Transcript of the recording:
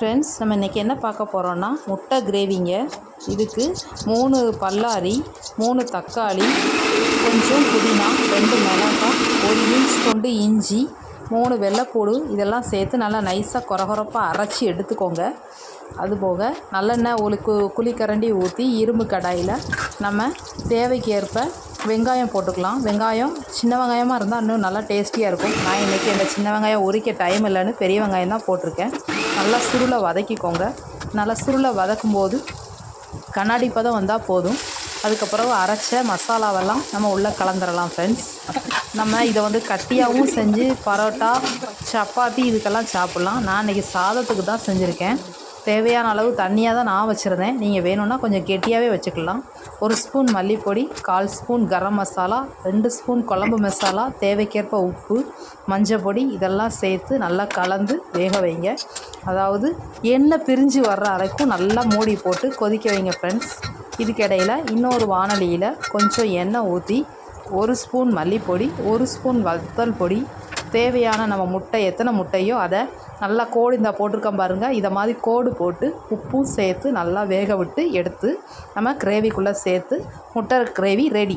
Friends நம்ம இன்றைக்கி என்ன பார்க்க போகிறோன்னா முட்டை கிரேவிங்க. இதுக்கு மூணு பல்லாரி மூணு தக்காளி கொஞ்சம் புதினா ரெண்டு மிளகாய் ஒரு இன்ச் கொண்டு இஞ்சி மூணு வெள்ளைப்பூடு இதெல்லாம் சேர்த்து நல்லா நைஸாக கொரகொரப்பாக அரைச்சி எடுத்துக்கோங்க. அதுபோக நல்லெண்ணெய் ஒரு கு குழிக்கரண்டி ஊற்றி இரும்பு கடாயில் நம்ம தேவைக்கு ஏற்ப வெங்காயம் போட்டுக்கலாம். வெங்காயம் சின்ன வெங்காயமாக இருந்தால் இன்னும் நல்லா டேஸ்டியாக இருக்கும். நான் இன்றைக்கி இந்த சின்ன வெங்காயம் உரிக்க டைம் இல்லைன்னு பெரிய வெங்காயம் தான் போட்டிருக்கேன். நல்லா சுருளை வதக்கிக்கோங்க. நல்லா சுருளை வதக்கும் போது கண்ணாடி பதம் வந்தால் போதும். அதுக்கப்புறம் அரைச்ச மசாலாவெல்லாம் நம்ம உள்ளே கலந்துடலாம் ஃப்ரெண்ட்ஸ் நம்ம இதை வந்து கட்டியாகவும் செஞ்சு பரோட்டா சப்பாத்தி இதுக்கெல்லாம் சாப்பிட்லாம். நான் இன்றைக்கி சாதத்துக்கு தான் செஞ்சுருக்கேன். தேவையான அளவு தண்ணியாக தான் நான் வச்சுருந்தேன். நீங்கள் வேணும்னா கொஞ்சம் கெட்டியாகவே வச்சுக்கலாம். ஒரு ஸ்பூன் மல்லிப்பொடி கால் ஸ்பூன் கரம் மசாலா ரெண்டு ஸ்பூன் குழம்பு மசாலா தேவைக்கேற்ப உப்பு மஞ்சள் பொடி இதெல்லாம் சேர்த்து நல்லா கலந்து வேக வைங்க. அதாவது எண்ணெய் பிரிஞ்சு வர்ற வரைக்கும் நல்லா மூடி போட்டு கொதிக்க வைங்க ஃப்ரெண்ட்ஸ் இதுக்கிடையில் இன்னொரு வானலியில் கொஞ்சம் எண்ணெய் ஊற்றி ஒரு ஸ்பூன் மல்லிப்பொடி ஒரு ஸ்பூன் வத்தல் பொடி தேவையான நம்ம முட்டை எத்தனை முட்டையோ அதை நல்லா கோடு இந்த போட்டிருக்கோம் பாருங்கள் இதை மாதிரி கோடு போட்டு உப்பும் சேர்த்து நல்லா வேக விட்டு எடுத்து நம்ம கிரேவிக்குள்ளே சேர்த்து முட்டை கிரேவி ரெடி